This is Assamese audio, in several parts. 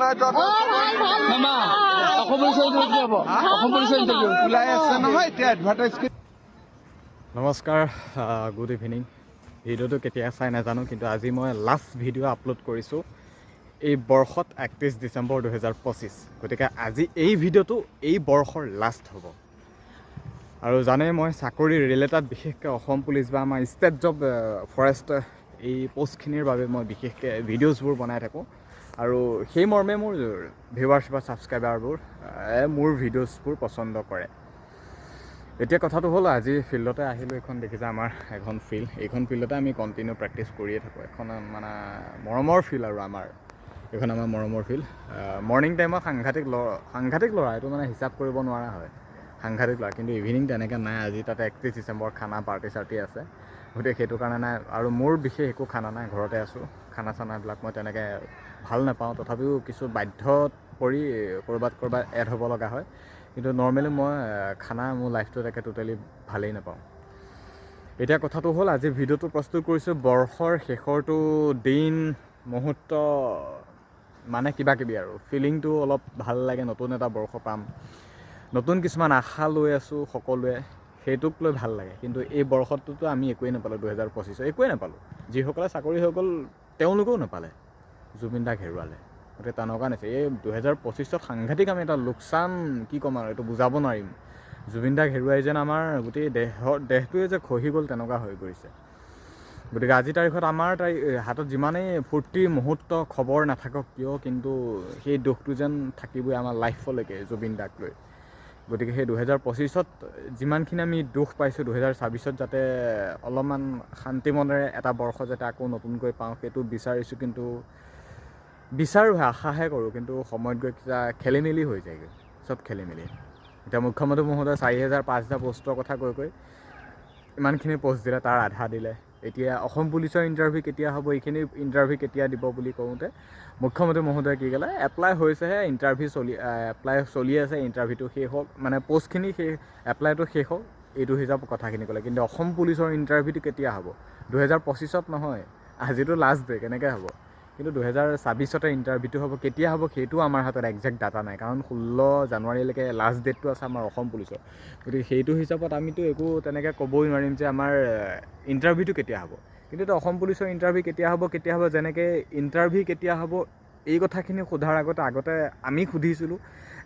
নহয় তহঁতৰ মামা অসম পুলিচৰ ইণ্টাৰভিউ কি হ'ব অসম পুলিচৰ ইণ্টাৰভিউ ওলাই আছে নহয় এতিয়া এডভাৰটাইজ নমস্কাৰ গুড ইভিনিং ভিডিঅ'টো কেতিয়া চাই নাজানো কিন্তু আজি মই লাষ্ট ভিডিঅ' আপলোড কৰিছোঁ এই বৰ্ষত একত্ৰিছ ডিচেম্বৰ দুহেজাৰ পঁচিছ। গতিকে আজি এই ভিডিঅ'টো এই বৰ্ষৰ লাষ্ট হ'ব। আৰু জানে মই চাকৰি ৰিলেটেড বিশেষকৈ অসম পুলিচ বা আমাৰ ষ্টেট জব ফৰেষ্ট এই পষ্টখিনিৰ বাবে মই বিশেষকৈ ভিডিঅ'জবোৰ বনাই থাকোঁ। আৰু সেই মৰ্মে মোৰ ভিউৱাৰ্ছ বা ছাবস্ক্ৰাইবাৰবোৰ মোৰ ভিডিঅ'জবোৰ পচন্দ কৰে। এতিয়া কথাটো হ'ল, আজি ফিল্ডতে আহিলোঁ, এইখন দেখিছে আমাৰ এখন ফিল্ড। এইখন ফিল্ডতে আমি কণ্টিনিউ প্ৰেক্টিচ কৰিয়ে থাকোঁ। এখন মানে মৰমৰ ফিল্ড আৰু আমাৰ। এইখন আমাৰ মৰমৰ ফিল্ড। মৰ্ণিং টাইমত সাংঘাতিক ল'ৰা সাংঘাতিক ল'ৰা, এইটো মানে হিচাপ কৰিব নোৱাৰা হয়। সাংঘাতিক ল'ৰা, কিন্তু ইভিনিং তেনেকৈ নাই। আজি তাতে একত্ৰিছ ডিচেম্বৰ খানা পাৰ্টি চাৰ্টি আছে। গতিকে সেইটো কাৰণে নাই। আৰু মোৰ বিশেষ একো খানা নাই, ঘৰতে আছোঁ। খানা চানাবিলাক মই তেনেকৈ ভাল নাপাওঁ। তথাপিও কিছু বাধ্যত পৰি ক'ৰবাত ক'ৰবাত এড হ'ব লগা হয়। কিন্তু নৰ্মেলি মই খানা মোৰ লাইফটোত একে টোটেলি ভালেই নাপাওঁ। এতিয়া কথাটো হ'ল আজি ভিডিঅ'টো প্ৰস্তুত কৰিছোঁ বৰ্ষৰ শেষৰটো দিন মুহূৰ্ত মানে কিবা কিবি আৰু। ফিলিংটো অলপ ভাল লাগে নতুন এটা বৰ্ষ পাম। নতুন কিছুমান আশা লৈ আছোঁ সকলোৱে সেইটোক লৈ ভাল লাগে। কিন্তু এই বৰ্ষটোতো আমি একোৱেই নাপালোঁ দুহেজাৰ পঁচিছত একোৱেই নাপালোঁ। যিসকলে চাকৰি হৈ গ'ল তেওঁলোকেও নাপালে। জুবিন দাক হেৰুৱালে। গতিকে তেনেকুৱা নিচিনা এই দুহেজাৰ পঁচিছত সাংঘাতিক আমি এটা লোকচান কি ক'ম আৰু এইটো বুজাব নোৱাৰিম। জুবিন দাক হেৰুৱাই যেন আমাৰ গোটেই দেহৰ দেহটোৱে যে খহি গ'ল তেনেকুৱা হৈ পৰিছে। গতিকে আজিৰ তাৰিখত আমাৰ তাৰিখ হাতত যিমানেই ফূৰ্তি মুহূৰ্ত খবৰ নাথাকক কিয় কিন্তু সেই দুখটো যেন থাকিবই আমাৰ লাইফলৈকে জুবিন দাক লৈ। গতিকে সেই দুহেজাৰ পঁচিছত যিমানখিনি আমি দুখ পাইছোঁ, দুহেজাৰ ছাব্বিছত যাতে অলপমান শান্তি মনেৰে এটা বৰ্ষ যাতে আকৌ নতুনকৈ পাওঁ, সেইটো বিচাৰিছোঁ কিন্তু বিচাৰোঁহে আশাহে কৰোঁ, কিন্তু সময়ত গৈ কিবা খেলি মেলি হৈ যায়গৈ, চব খেলি মেলি এতিয়া মুখ্যমন্ত্ৰী মহোদয় চাৰি হেজাৰ পাঁচ হাজাৰ পষ্টৰ কথা কৈ কৈ ইমানখিনি পষ্ট দিলে, তাৰ আধা দিলে। এতিয়া অসম পুলিচৰ ইণ্টাৰভিউ কেতিয়া হ'ব, এইখিনি ইণ্টাৰভিউ কেতিয়া দিব বুলি কওঁতে, মুখ্যমন্ত্ৰী মহোদয়ে কি ক'লে এপ্লাই হৈছেহে ইণ্টাৰভিউ চলি এপ্লাই চলি আছে ইণ্টাৰভিউটো শেষ হওক মানে পষ্টখিনি শেষ এপ্লাইটো শেষ হওক, এইটো হিচাপ কথাখিনি ক'লে। কিন্তু অসম পুলিচৰ ইণ্টাৰভিউটো কেতিয়া হ'ব? দুহেজাৰ পঁচিছত নহয়, আজিতো লাষ্ট ডে কেনেকৈ হ'ব? কিন্তু দুহেজাৰ ছাব্বিছতে ইণ্টাৰভিউটো হ'ব, কেতিয়া হ'ব সেইটো আমাৰ হাতত একজেক্ট ডাটা নাই। কাৰণ ষোল্ল জানুৱাৰীলৈকে লাষ্ট ডেটটো আছে আমাৰ অসম পুলিচৰ। গতিকে সেইটো হিচাপত আমিতো একো তেনেকৈ ক'বই নোৱাৰিম যে আমাৰ ইণ্টাৰভিউটো কেতিয়া হ'ব। কিন্তু এতিয়া অসম পুলিচৰ ইণ্টাৰভিউ কেতিয়া হ'ব কেতিয়া হ'ব, যেনেকৈ ইণ্টাৰভিউ কেতিয়া হ'ব, এই কথাখিনি সোধাৰ আগতে আগতে আমি সুধিছিলোঁ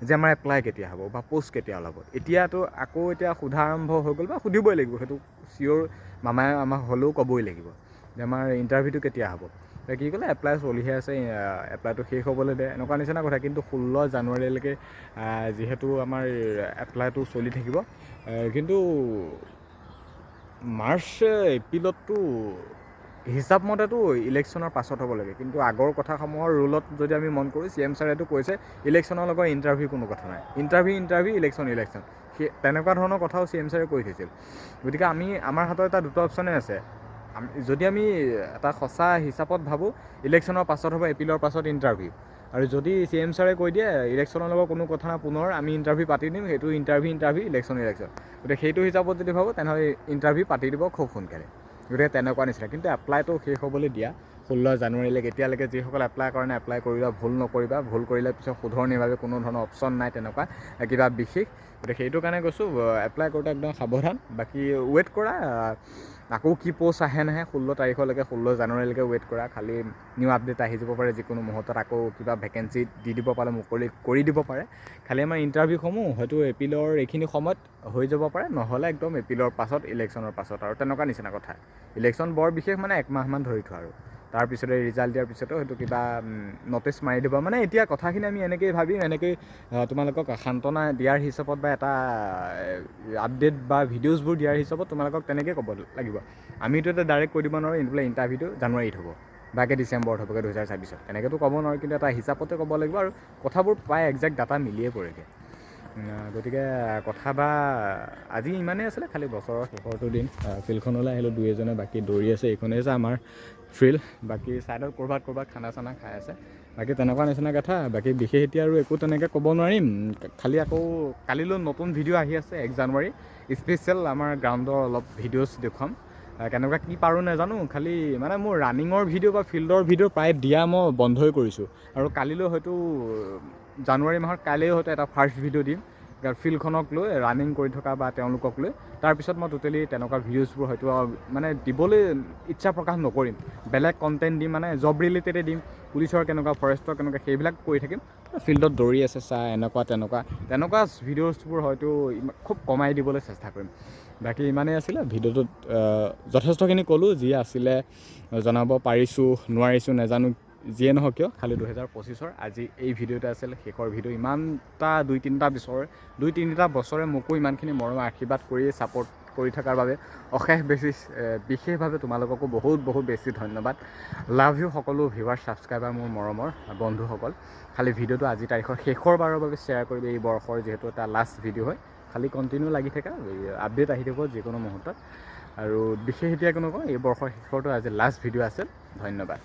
যে আমাৰ এপ্লাই কেতিয়া হ'ব বা পষ্ট কেতিয়া ওলাব। এতিয়াতো আকৌ এতিয়া সোধা আৰম্ভ হৈ গ'ল বা সুধিবই লাগিব, সেইটো চিয়'ৰ মামাই আমাক হ'লেও ক'বই লাগিব যে আমাৰ ইণ্টাৰভিউটো কেতিয়া হ'ব। কি ক'লে এপ্লাই চলিহে আছে এপ্লাইটো শেষ হ'বলৈ দে, এনেকুৱা নিচিনা কথা। কিন্তু ষোল্ল জানুৱাৰীলৈকে যিহেতু আমাৰ এপ্লাইটো চলি থাকিব কিন্তু মাৰ্চ এপ্ৰিলততো হিচাপ মতেতো ইলেকশ্যনৰ পাছত হ'ব লাগে। কিন্তু আগৰ কথাসমূহৰ ৰুলত যদি আমি মন কৰোঁ, চি এম ছাৰেতো কৈছে, ইলেকশ্যনৰ লগত ইণ্টাৰভিউ কোনো কথা নাই। ইণ্টাৰভিউ ইণ্টাৰভিউ ইলেকশ্যন ইলেকশ্যন সেই তেনেকুৱা ধৰণৰ কথাও চি এম ছাৰে কৈ থৈছিল। গতিকে আমি, আমাৰ হাতত এটা দুটা অপশ্যনে আছে। যদি আমি এটা সঁচা হিচাপত ভাবোঁ ইলেকশ্যনৰ পাছত হ'ব এপ্ৰিলৰ পাছত ইণ্টাৰভিউ আৰু যদি চি এম ছাৰে কৈ দিয়ে ইলেকশ্যনৰ লগত কোনো কথা নাই, পুনৰ আমি ইণ্টাৰভিউ পাতি দিম, সেইটো ইণ্টাৰভিউ ইণ্টাৰভিউ ইলেকশ্যন ইলেকশ্যন গতিকে সেইটো হিচাপত যদি ভাবোঁ, তেনেহ'লে ইণ্টাৰভিউ পাতি দিব খুব সোনকালে। গতিকে তেনেকুৱা নিচিনা। কিন্তু এপ্লাইটো শেষ হ'বলৈ দিয়া। ষোল্ল জানুৱাৰীলৈকে এতিয়ালৈকে যিসকল এপ্লাই কৰা নাই এপ্লাই কৰিবা ভুল নকৰিবা ভুল কৰিলে পিছত শুধৰণিৰ বাবে কোনো ধৰণৰ অপশ্যন নাই তেনেকুৱা কিবা বিশেষ। গতিকে সেইটো কাৰণে কৈছোঁ এপ্লাই কৰোঁতে একদম সাৱধান। বাকী ৱেইট কৰা আকৌ কি প'ষ্ট আহে নাহে ষোল্ল তাৰিখলৈকে ষোল্ল জানুৱাৰীলৈকে ৱেইট কৰা। খালি নিউ আপডেট আহি যাব পাৰে যিকোনো মুহূৰ্তত আকৌ কিবা ভেকেঞ্চি দি দিব পাৰে মুকলি কৰি দিব পাৰে। খালি আমাৰ ইণ্টাৰভিউসমূহ হয়তো এপ্ৰিলৰ এইখিনি সময়ত হৈ যাব পাৰে নহ'লে একদম এপ্ৰিলৰ পাছত ইলেকশ্যনৰ পাছত আৰু তেনেকুৱা নিচিনা কথা। ইলেকশ্যন বৰ বিশেষ মানে একমাহমান ধৰি থোৱা আৰু। তাৰপিছতে ৰিজাল্ট দিয়াৰ পিছতো হয়তো কিবা ন'টিচ মাৰি দিব। মানে এতিয়া কথাখিনি আমি এনেকৈয়ে ভাবিম এনেকৈ তোমালোকক সান্তনা দিয়াৰ হিচাপত বা এটা আপডেট বা ভিডিঅ'জবোৰ দিয়াৰ হিচাপত তোমালোকক তেনেকৈ ক'ব লাগিব। আমিতো এতিয়া ডাইৰেক্ট কৈ দিব নোৱাৰোঁ বোলে ইণ্টাৰভিউটো জানুৱাৰীত হ'ব বাকে ডিচেম্বৰত হ'বগৈ দুহেজাৰ ছাব্বিছত। তেনেকৈতো ক'ব নোৱাৰোঁ কিন্তু এটা হিচাপতে ক'ব লাগিব আৰু কথাবোৰ প্ৰায় একজেক্ট ডাটা মিলিয়ে পৰেগৈ। গতিকে কথা বা আজি ইমানেই আছিলে খালি বছৰৰ শেষৰটো দিন। ফিল্ডখনলৈ আহিলোঁ দুই এজনে বাকী দৌৰি আছে এইখনেই যে আমাৰ ফিল্ড। বাকী ছাইডত ক'ৰবাত ক'ৰবাত খানা চানা খাই আছে। বাকী তেনেকুৱা নিচিনা কথা বাকী বিশেষ এতিয়া আৰু একো তেনেকৈ ক'ব নোৱাৰিম। খালি আকৌ কালিলৈ নতুন ভিডিঅ' আহি আছে এক জানুৱাৰী। স্পেচিয়েল আমাৰ গ্ৰাউণ্ডৰ অলপ ভিডিঅ'জ দেখুৱাম। কেনেকুৱা কি পাৰোঁ নাজানো খালি মানে মোৰ ৰানিঙৰ ভিডিঅ' বা ফিল্ডৰ ভিডিঅ' প্ৰায় দিয়া মই বন্ধই কৰিছোঁ। আৰু কালিলৈ হয়তো জানুৱাৰী মাহৰ কাইলৈ হয়তো এটা ফাৰ্ষ্ট ভিডিঅ' দিম। ফিল্ডখনক লৈ ৰানিং কৰি থকা বা তেওঁলোকক লৈ। তাৰপিছত মই ট'টেলি তেনেকুৱা ভিডিঅ'জবোৰ হয়তো মানে দিবলৈ ইচ্ছা প্ৰকাশ নকৰিম। বেলেগ কণ্টেণ্ট দিম মানে জব ৰিলেটেডে দিম। পুলিচৰ কেনেকুৱা ফৰেষ্টৰ কেনেকুৱা, সেইবিলাক কৰি থাকিম। ফিল্ডত দৌৰি আছে চা এনেকুৱা, তেনেকুৱা। তেনেকুৱা ভিডিঅ'জবোৰ হয়তো খুব কমাই দিবলৈ চেষ্টা কৰিম। বাকী ইমানেই আছিলে। ভিডিঅ'টোত যথেষ্টখিনি ক'লোঁ। যি আছিলে, জনাব পাৰিছোঁ, নোৱাৰিছোঁ, নাজানো যিয়ে নহওক কিয়? খালি দুহেজাৰ পঁচিছৰ আজি এই ভিডিঅ'তে আছিল শেষৰ ভিডিঅ' ইমানটা দুই তিনিটা বছৰ দুই তিনিটা বছৰে মোকো ইমানখিনি মৰম আশীৰ্বাদ কৰি ছাপৰ্ট কৰি থকাৰ বাবে অশেষ বেছি বিশেষভাৱে তোমালোককো বহুত বহুত বেছি ধন্যবাদ। লাভ ইউ সকলো ভিউৱাৰ ছাবস্ক্ৰাইবাৰ মোৰ মৰমৰ বন্ধুসকল। খালি ভিডিঅ'টো আজি তাৰিখৰ শেষৰ বাৰৰ বাবে শ্বেয়াৰ কৰিবি এই বৰ্ষৰ যিহেতু এটা লাষ্ট ভিডিঅ' হয়। খালি কণ্টিনিউ লাগি থাকা আপডেট আহি থাকিব যিকোনো মুহূৰ্তত। আৰু বিশেষ এতিয়া কোনো কওঁ এই বৰ্ষৰ শেষৰটো আজি লাষ্ট ভিডিঅ' আছিল। ধন্যবাদ।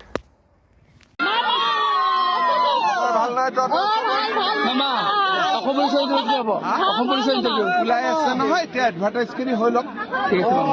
অসম পুলিচৰ ইণ্টাৰভিউ কি হ'ব অসম পুলিচৰ ইণ্টাৰভিউ ওলাই আছে নহয় এতিয়া এডভাৰটাইজ কৰি হৈ লওক ঠিক আছে.